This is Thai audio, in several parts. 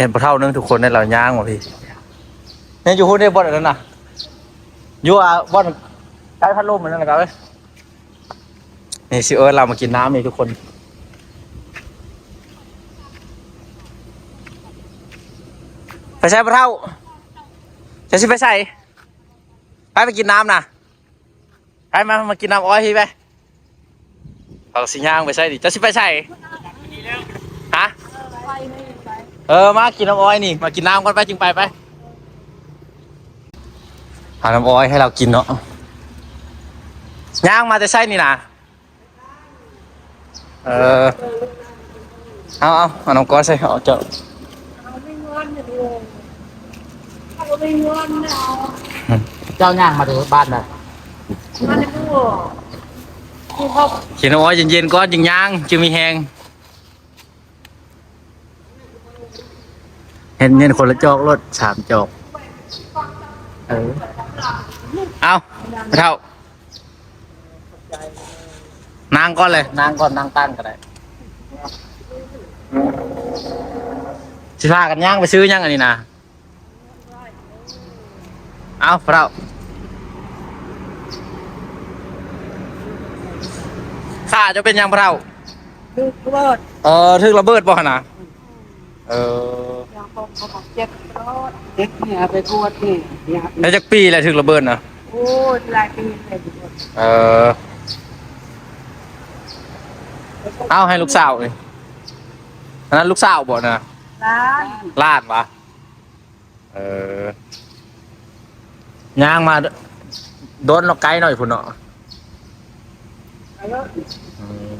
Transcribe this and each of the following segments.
เห็นปลาเท่านึงทุกคนในเราย่างว่ะพี่เนี่ยอยู่หุ้นได้บ่อนอันนั้นน่ะอยู่อะบ่อนใต้พัดลมมันนั่นแหละครับเว้ยนี่สิเอิร์เรามากินน้ำนี่ทุกคนไปใส่ปลาเท่าจะสิไปใส่ไปไปกินน้ำนะไปมามากินน้ำอ้อยพี่ไปเอาสิย่างไปใส่ดิจะสิไปใส่ฮะ เออมากินน้ำอ้อยนี่มากินน้ำก่อนไปจึงไปไปหาน้ำอ้อยให้เรากินเนาะย่างมาแต่ไส้นี่นะเออเอาเอาเอาน้ำก้อนใส่เอาเจ้าเอาไม่งอนเลยเอาไม่งอนเอาเจ้าย่างมาดูบ้านเลยมันดูคือเขากินน้ำอ้อยเย็นๆก้อนจึงย่างจึงมีแหง เห็นเงินคนละจอกรถสามจอก เออ เอาไปเท่า นางก้อนเลย นางก้อนนางตั้งก็ได้สิพากันย่างไปซื้อย่างอันนี้นะเอาพระเราข้าจะเป็นหยังพระเราดูเบิดเออถึกระเบิดบ่หั่นนะ เอออย่างของเขาบอกเจ็บรถเด็กเนี่ยไปกวดนี่เนี่ยแล้วจักปีแล้วถึกระเบิดนะโอ้ยหลายปีเลยดูเออ เอาให้ลูกสาวเลยอันนั้นลูกสาวบ่นะร้านลาดวะเออย่างมาโดนเราไกลหน่อยพุ่นเนาะเอาเยอะอืม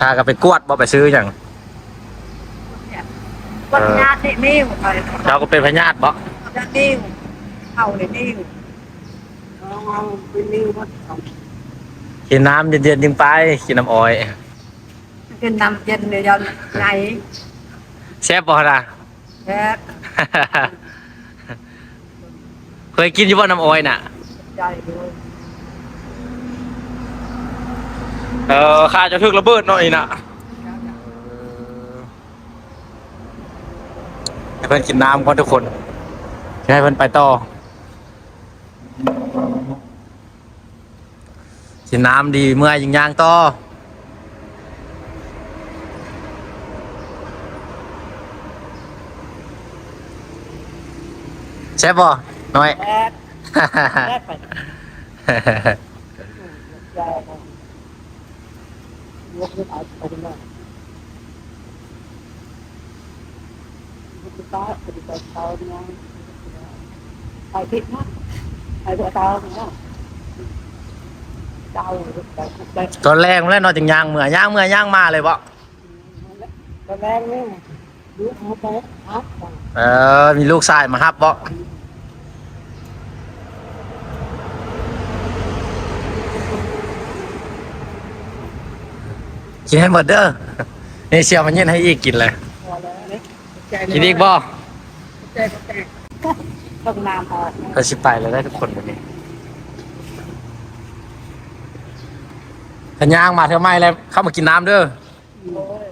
พากันไปกวดบ่ไปซื้ออย่างวัดญาตินิ่วไปเราก็เป็นพญาติบ่ญาตินิ่วเอาเลยนิ่วเอาเอาไปนิ้ววัดเอากินน้ำเย็นๆยิงไปกินน้ำอ้อยกินน้ำเย็นเดี๋ยวยันไงแซ่บบ่นะแซ่บเคยกินอยู่บ่น้ำอ้อยน่ะใจด้วย เออข้าจะถึกระเบิดหน่อยน่ะให้เพื่อนกินน้ำก่อนทุกคนจะให้เพื่อนไปต่อกินน้ำดีเมื่อยยิงยางต่อใช่บบ่น้อยแซ่บแซ่บไป ใจของยกขึ้นเอาไปกันได้ตาปฏิบัติตาเนี่ยไปผิดนะไปตัวเตาเนี่ยเตาไปตอนแรกมันแล้วนอนจึงยางเมื่อยยางเมื่อยยางมาเลยบ่ตอนแรกเนี่ยดูเอาไปอัพเออมีลูกชายมาฮับบ่ กินให้หมดเด้อนี่เชียวมันเย็นให้อีกกินเลยพอแล้วเนี่ยใจกินอีกบ่ใจใจต้องน้ำออกนะก็ชิไปเลยได้ทุกคนวันนี้ถ้าย่างมาเท่าไม่แล้วเข้ามากินน้ำเด้อโอ้ย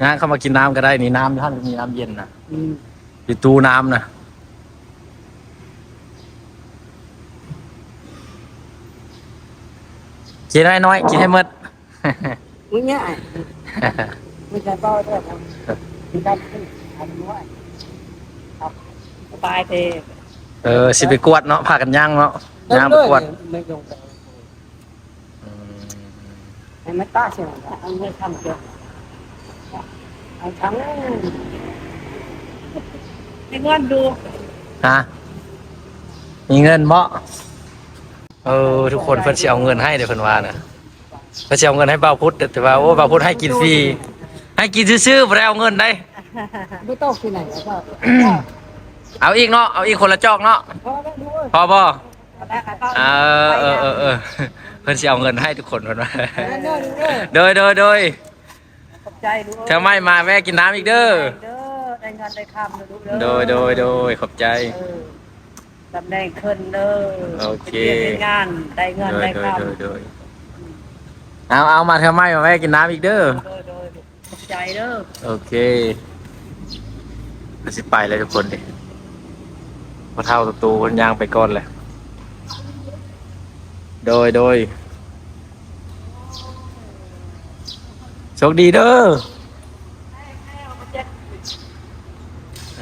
ย่างเข้ามากินน้ำก็ได้นี่น้ำท่านมีน้ำเย็นนะอืมอยู่ตู้น้ำนะกินได้น้อยกินให้หมด มึงเนี่ยไม่ใช่เป้าด้วยครับมีการขึ้นอันน้อยสบายเทเออสิไปกวดเนาะพากันย่างเนาะย่างไปกวดไม่ลงไปอืมไอ้ไม่ต้าใช่ไหมเอาเงินทำเกี่ยวเอาทั้งให้เงินดูฮะมีเงินเมาะเออทุกคนเพิ่นสิเอาเงินให้เดี๋ยวเพิ่นว่านะ เพิ่นสิเอาเงินให้บ่าวพุทธแต่ว่าโอ้บ่าวพุทธให้กินฟรีให้กินซื่อๆบ่ได้เอาเงินได้ ไม่ต้องที่ไหนแล้วก็เอาอีกเนาะเอาอีกคนละจอกเนาะพอแล้วด้วยพอบ่เอาแล้วก็เออเออเออเออเพิ่นสิเอาเงินให้ทุกคนเพิ่นว่าเด้อเด้อโดยโดยโดยขอบใจดูถ้าไม่มาแวะกินน้ำอีกเด้อเด้อได้เงินได้คำดูเด้อโดยโดยโดยขอบใจเออตำแหน่งขึ้นเด้อโอเคไปรียนได้งานได้เงินโดยได้โดยคำโดยโดย เอาเอามาเธอไม่มาแม่กินน้ำอีกเด้อโดยโดยขอบใจเด้อโอเคก็สิไปเลยทุกคนดิพอเท่าตัวตูคนย่างไปก่อนเลยโดยโดยโชคดีเด้อ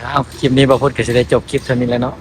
เอาคลิปนี้บาพุทธก็จะได้จบคลิปเท่านี้แล้วเนาะ